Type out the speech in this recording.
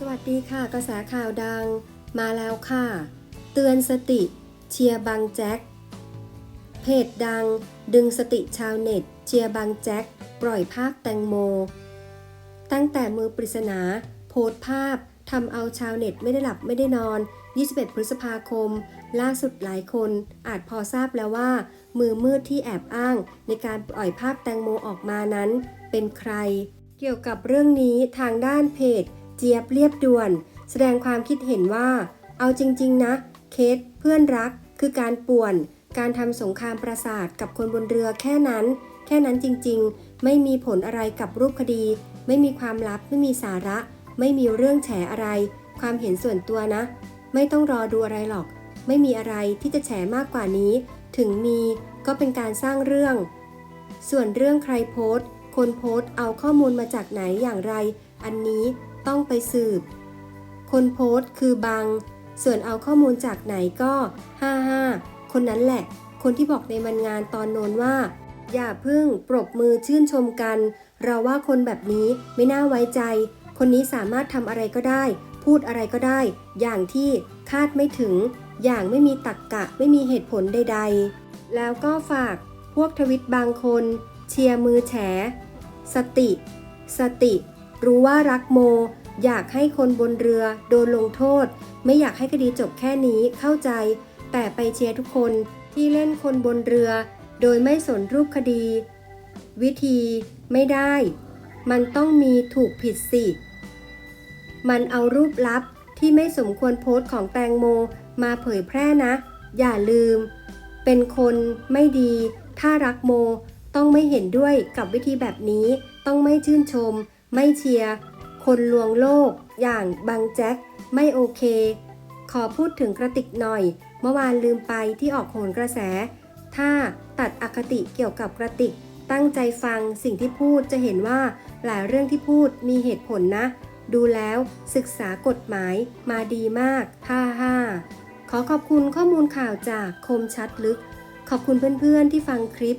สวัสดีค่ะ กระแสข่าวดังมาแล้วค่ะ เตือนสติเชียร์บังแจ็คเพจดังดึงสติชาวเน็ตเชียร์บังแจ็คปล่อยภาพแตงโม ตั้งแต่มือปริศนา โพสภาพทำเอาชาวเน็ตไม่ได้หลับไม่ได้นอน 21 พฤษภาคม ล่าสุดหลายคนอาจพอทราบแล้วว่า มือมืดที่แอบอ้าง ในการปล่อยภาพแตงโมออกมานั้น เป็นใคร เกี่ยวกับเรื่องนี้ทางด้านเพจ เจี๊ยบเรียบด่วน แสดงความคิดเห็นว่า เอาจริง ๆ นะ เคสเพื่อนรัก คือการป่วน การทำสงครามประสาทกับคนบนเรือแค่นั้น แค่นั้นจริง ๆ ไม่มีผลอะไรกับรูปคดี ไม่มีความลับไม่มีสาระ ไม่มีเรื่องแฉอะไร ความเห็นส่วนตัวนะ ไม่ต้องรอดูอะไรหรอก ไม่มีอะไรที่จะแฉมากกว่านี้ ถึงมีก็เป็นการสร้างเรื่อง ส่วนเรื่องใครโพสต์ คนโพสต์เอาข้อมูลมาจากไหนอย่างไร อันนี้ ต้องไปสืบ คนโพสต์คือบางส่วนเอาข้อมูลจากไหนก็ 55 คนนั้นแหละ คนที่บอกในมันงานตอนโนนว่า อย่าพึ่งปรบมือชื่นชมกัน เราว่าคนแบบนี้ไม่น่าไว้ใจ คนนี้สามารถทำอะไรก็ได้ พูดอะไรก็ได้ อย่างที่คาดไม่ถึง อย่างไม่มีตักกะไม่มีเหตุผลใด ๆ แล้วก็ฝากพวกทวิตบางคน เชียร์มือแฉ สติ สติ รู้ว่ารักโม อยากให้คนบนเรือโดนลงโทษ ไม่อยากให้คดีจบแค่นี้เข้าใจ แต่ไปเชียร์ทุกคนที่เล่นคนบนเรือ โดยไม่สนรูปคดี วิธีไม่ได้ มันต้องมีถูกผิดสิ มันเอารูปลับที่ไม่สมควรโพสต์ของแตงโมมาเผยแพร่นะ อย่าลืม เป็นคนไม่ดี ถ้ารักโม ต้องไม่เห็นด้วยกับวิธีแบบนี้ ต้องไม่ชื่นชม ไม่เชียร์คนลวงโลก อย่างบังแจ็คไม่โอเค ขอพูดถึงกระติกหน่อย เมื่อวานลืมไปที่ออกโหนกระแส ถ้าตัดอคติเกี่ยวกับกระติก ตั้งใจฟังสิ่งที่พูดจะเห็นว่าหลายเรื่องที่พูดมีเหตุผลนะ ดูแล้วศึกษากฎหมายมาดีมากฮ่าฮ่าขอขอบคุณข้อมูลข่าวจากคมชัดลึก ขอบคุณเพื่อนๆที่ฟังคลิป